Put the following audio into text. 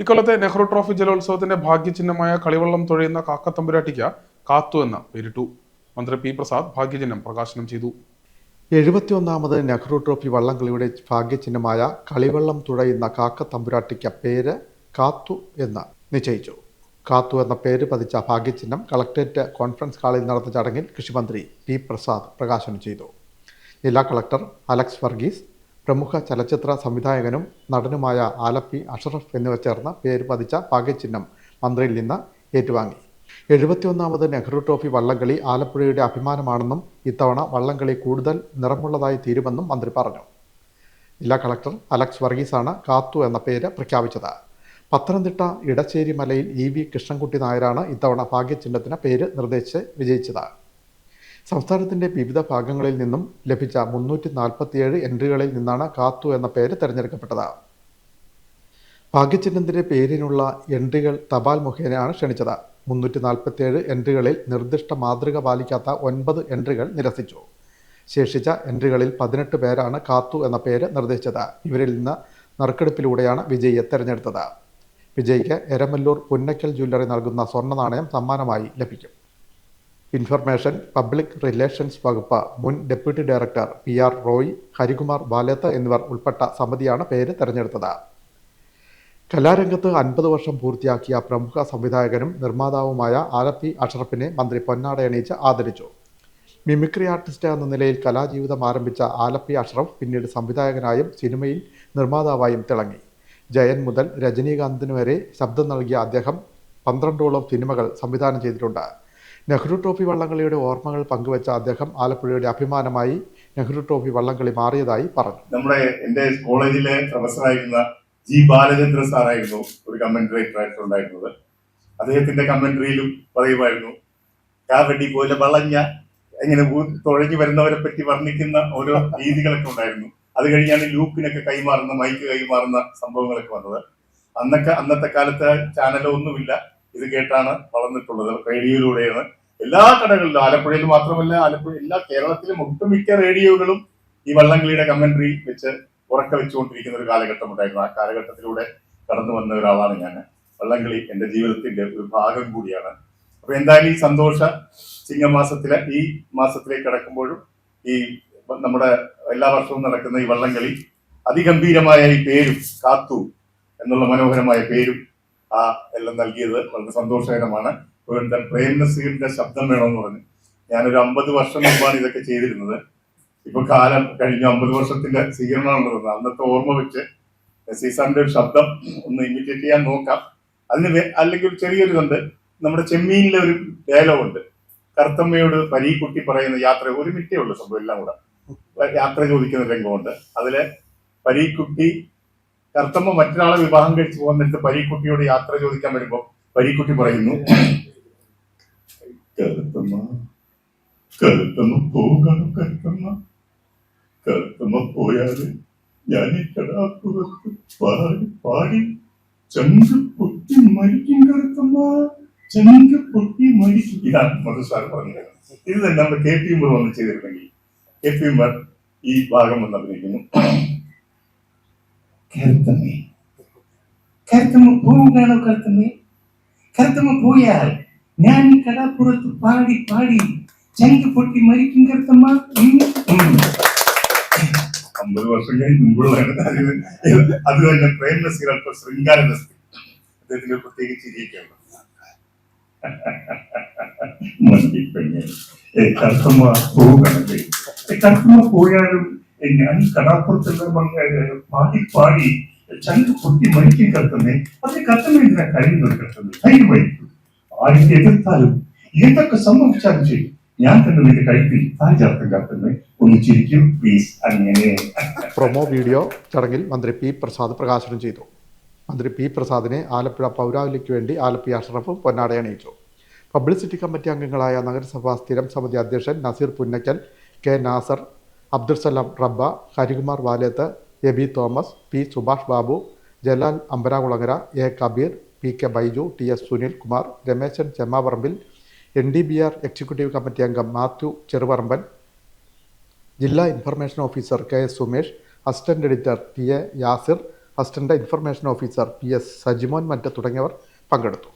ഇക്കൊല്ലത്തെ നെഹ്റു ട്രോഫി ജലോത്സവത്തിന്റെ ഭാഗ്യചിഹ്നമായ കളിവള്ളം തുഴയുന്ന കാക്കത്തമ്പുരാട്ടിക്ക് കാത്തു എന്ന പേരിട്ടു. മന്ത്രി പി പ്രസാദ് ഭാഗ്യചിഹ്നം പ്രകാശനം ചെയ്തു. എഴുപത്തിയൊന്നാമത് നെഹ്റു ട്രോഫി വള്ളംകളിയുടെ ഭാഗ്യചിഹ്നമായ കളിവള്ളം തുഴയുന്ന കാക്ക തമ്പുരാട്ടിക്ക് പേര് കാത്തു എന്ന് നിശ്ചയിച്ചു. കാത്തു എന്ന പേര് പതിച്ച ഭാഗ്യചിഹ്നം കളക്ടറേറ്റ് കോൺഫറൻസ് ഹാളിൽ നടന്ന ചടങ്ങിൽ കൃഷിമന്ത്രി പി പ്രസാദ് പ്രകാശനം ചെയ്തു. ജില്ലാ കളക്ടർ അലക്സ് വർഗീസ് പ്രമുഖ ചലച്ചിത്ര സംവിധായകനും നടനുമായ ആലപ്പി അഷറഫ് എന്നിവർ ചേർന്ന് പേര് പതിച്ച ഭാഗ്യചിഹ്നം മന്ത്രിയിൽ നിന്ന് ഏറ്റുവാങ്ങി. എഴുപത്തിയൊന്നാമത് നെഹ്റു ട്രോഫി വള്ളംകളി ആലപ്പുഴയുടെ അഭിമാനമാണെന്നും ഇത്തവണ വള്ളംകളി കൂടുതൽ നിറമുള്ളതായി തീരുമെന്നും മന്ത്രി പറഞ്ഞു. ജില്ലാ കളക്ടർ അലക്സ് വർഗീസാണ് കാത്തു എന്ന പേര് പ്രഖ്യാപിച്ചത്. പത്തനംതിട്ട ഇടച്ചേരി മലയിൽ ഇ വി കൃഷ്ണൻകുട്ടി നായരാണ് ഇത്തവണ ഭാഗ്യചിഹ്നത്തിന് പേര് നിർദ്ദേശിച്ച് വിജയിച്ചത്. സംസ്ഥാനത്തിന്റെ വിവിധ ഭാഗങ്ങളിൽ നിന്നും ലഭിച്ച മുന്നൂറ്റി നാൽപ്പത്തിയേഴ് എൻട്രികളിൽ നിന്നാണ് കാത്തു എന്ന പേര് തിരഞ്ഞെടുക്കപ്പെട്ടത്. ഭാഗ്യചിഹ്നത്തിന്റെ പേരിനുള്ള എൻട്രികൾ തപാൽ മുഖേനയാണ് ക്ഷണിച്ചത്. മുന്നൂറ്റി നാൽപ്പത്തിയേഴ് എൻട്രികളിൽ നിർദ്ദിഷ്ട മാതൃക പാലിക്കാത്ത ഒൻപത് എൻട്രികൾ നിരസിച്ചു. ശേഷിച്ച എൻട്രികളിൽ പതിനെട്ട് പേരാണ് കാത്തു എന്ന പേര് നിർദ്ദേശിച്ചത്. ഇവരിൽ നിന്ന് നറുക്കെടുപ്പിലൂടെയാണ് വിജയിയെ തെരഞ്ഞെടുത്തത്. വിജയിക്ക് എരമല്ലൂർ പുന്നക്കൽ ജ്വല്ലറി നൽകുന്ന സ്വർണ നാണയം സമ്മാനമായി ലഭിക്കും. ഇൻഫർമേഷൻ പബ്ലിക് റിലേഷൻസ് വകുപ്പ് മുൻ deputy director P R Roy Harikumar Baleth എന്നിവർ ഉൾപ്പെട്ട സമിതിയാണ് പേര് തെരഞ്ഞെടുത്തത്. കലാരംഗത്ത് അൻപത് വർഷം പൂർത്തിയാക്കിയ പ്രമുഖ സംവിധായകനും നിർമ്മാതാവുമായ ആലപ്പി അഷറഫിനെ മന്ത്രി പൊന്നാട അണിയിച്ച് ആദരിച്ചു. മിമിക്രി ആർട്ടിസ്റ്റ് എന്ന നിലയിൽ കലാജീവിതം ആരംഭിച്ച ആലപ്പി അഷറഫ് പിന്നീട് സംവിധായകനായും സിനിമയിൽ നിർമ്മാതാവായും തിളങ്ങി. ജയൻ മുതൽ രജനീകാന്തിന് വരെ ശബ്ദം നൽകിയ അദ്ദേഹം പന്ത്രണ്ടോളം സിനിമകൾ സംവിധാനം ചെയ്തിട്ടുണ്ട്. നെഹ്റു ട്രോഫി വള്ളംകളിയുടെ ഓർമ്മകൾ പങ്കുവച്ച അദ്ദേഹം ആലപ്പുഴയുടെ അഭിമാനമായി നെഹ്റു ട്രോഫി വള്ളംകളി മാറിയതായി പറഞ്ഞു. നമ്മുടെ എന്റെ കോളേജിലെ പ്രൊഫസറായിരുന്ന ജി ബാലചന്ദ്ര സാറായിരുന്നു ഒരു കമന്ററി റൈറ്റർ ആയിട്ടുണ്ടായിരുന്നത് അദ്ദേഹത്തിന്റെ കമന്ററിയിലും പറയുമായിരുന്നു കാവടി പോലെ വളഞ്ഞ ഇങ്ങനെ തുഴഞ്ഞു വരുന്നവരെ പറ്റി വർണിക്കുന്ന ഓരോ രീതികളൊക്കെ ഉണ്ടായിരുന്നു. അത് കഴിഞ്ഞാണ് ലൂപ്പിനൊക്കെ കൈമാറുന്ന മൈക്ക് കൈമാറുന്ന സംഭവങ്ങളൊക്കെ വന്നത്. അന്നൊക്കെ അന്നത്തെ കാലത്ത് ചാനലൊന്നുമില്ല. ഇത് കേട്ടാണ് വളർന്നിട്ടുള്ളത്. റേഡിയോയിലൂടെയാണ് എല്ലാ കടകളിലും ആലപ്പുഴയിൽ മാത്രമല്ല ആലപ്പുഴ എല്ലാ കേരളത്തിലും ഒട്ടുമിക്ക റേഡിയോകളും ഈ വള്ളംകളിയുടെ കമന്ററി വെച്ച് ഉറക്ക വെച്ചുകൊണ്ടിരിക്കുന്ന ഒരു കാലഘട്ടം ഉണ്ടായിരുന്നു. ആ കാലഘട്ടത്തിലൂടെ കടന്നു വന്ന ഒരാളാണ് ഞാൻ. വള്ളംകളി എന്റെ ജീവിതത്തിന്റെ ഒരു ഭാഗം കൂടിയാണ്. അപ്പൊ എന്തായാലും ഈ സന്തോഷ ചിങ്ങമാസത്തിലെ ഈ മാസത്തിലേക്ക് കടക്കുമ്പോഴും ഈ നമ്മുടെ എല്ലാ വർഷവും നടക്കുന്ന ഈ വള്ളംകളി അതിഗംഭീരമായ ഈ പേരും കാത്തു എന്നുള്ള മനോഹരമായ പേരും ആ എല്ലാം നൽകിയത് വളരെ സന്തോഷകരമാണ്. നസീറിന്റെ ശബ്ദം വേണമെന്ന് പറഞ്ഞു. ഞാനൊരു അമ്പത് വർഷം മുമ്പാണ് ഇതൊക്കെ ചെയ്തിരുന്നത്. ഇപ്പൊ കാലം കഴിഞ്ഞു അമ്പത് വർഷത്തിന്റെ സ്വീകരണമാണുള്ളത് അന്നത്തെ ഓർമ്മ വെച്ച് സീസാറിന്റെ ഒരു ശബ്ദം ഒന്ന് ഇമിറ്റേറ്റ് ചെയ്യാൻ നോക്കാം. അതിന് അല്ലെങ്കിൽ ഒരു ചെറിയൊരു ഇതുണ്ട് നമ്മുടെ ചെമ്മീനിലെ ഒരു ഡയലോഗുണ്ട്. കർത്തമ്മയോട് പരീക്കുട്ടി പറയുന്ന യാത്ര ഒരു മിറ്റേ ഉള്ളൂ സംഭവം എല്ലാം കൂടെ. യാത്ര ചോദിക്കുന്ന രംഗമുണ്ട്. അതിൽ പരീക്കുട്ടി കറുത്തമ്മ മറ്റൊരാളെ വിവാഹം കഴിച്ചു പോകുന്നിട്ട് പരീക്കുട്ടിയോട് യാത്ര ചോദിക്കാൻ വരുമ്പോ പരീക്കുട്ടി പറയുന്നു കരുത്തമ്മ കരുത്തമ്മ പോകണം കരുത്തമ്മ. കരുത്തമ്മ പോയാൽ ഞാൻ കടാപ്പുറത്ത് പാടി പാടി ചങ്ക് പൊട്ടി മരിക്കും കരുത്തമ്മ. ചങ്ക് പൊട്ടി മരിക്കും. ഇതാണ് മധുസാർ പറഞ്ഞത് ഇത് തന്നെ നമ്മുടെ കെ പി എം വന്ന് ചെയ്തിരുന്നെങ്കിൽ കെ പി എം ഈ ഭാഗം വന്ന് അഭിനയിക്കുന്നു. കരുത്തമ്മേ കരുത്തമ്മ പോവുകയാണോ കരുത്തമ്മേ കരുത്തമ്മ പോയാൽ ഞാൻ ഈ കടാപ്പുറത്ത് പാടി പാടി ചങ്ക് പൊട്ടി മരിക്കും കരുത്തമ്മ ഉം, ഉം. അമ്പത് വർഷം കഴിഞ്ഞ് മുമ്പുള്ളതാണ് അത് അത് തന്നെ പ്രേം നസീർ അല്പം ശൃംഗാര നസീർ അദ്ദേഹത്തിന് പ്രത്യേകിച്ച് ചിരിയൊക്കെയാണ് മണ്ടിപ്പെണ്ണെ ഏ കർത്തമ്മ പോവുകയാണല്ലേ ഏ കർത്തമ്മ പോയാലും ഏ, ഞാൻ കടാപ്പുറത്തെല്ലാം പാടി പാടി ചങ്ക് പൊട്ടി മരിക്കും കർത്തമ്മേ അതെ കർത്തമ്മ എന്തിനാ കഴിയുന്നത് കർത്തമ്മേ ധൈര്യമായിരിക്കും ആരും എതിർത്താലും എന്തൊക്കെ സംഭവിച്ചാലും ചെയ്യും ഞാൻ തന്നെ നിന്റെ കഴുത്തിൽ താഴെ ചേർത്ത് കർത്തമ്മേ ഒന്ന് ചിരിക്കും പ്ലീസ് അങ്ങനെ. പ്രൊമോ വീഡിയോ ചടങ്ങിൽ മന്ത്രി പി പ്രസാദ് പ്രകാശനം ചെയ്തു. മന്ത്രി പി പ്രസാദിനെ ആലപ്പുഴ പൗരാവലിക്ക് വേണ്ടി ആലപ്പി അഷ്റഫും പൊന്നാടയണിയിച്ചു പബ്ലിസിറ്റി കമ്മിറ്റി അംഗങ്ങളായ നഗരസഭാ സ്ഥിരം സമിതി അധ്യക്ഷൻ Naseer Punnakkal K Nasar Abdul Salam റബ്ബ Harikumar Valeth Abi Thomas P Subhash Babu Jalal Ambarakulangara A Kabeer P K Baiju T S Sunil Kumar Rameshan Chemmaparambil N D B R executive committee അംഗം മാത്യു ചെറുപറമ്പൻ ജില്ലാ information officer K S Sumesh assistant editor T A Yasir assistant information officer P S Sajimon മറ്റ് തുടങ്ങിയവർ പങ്കെടുത്തു.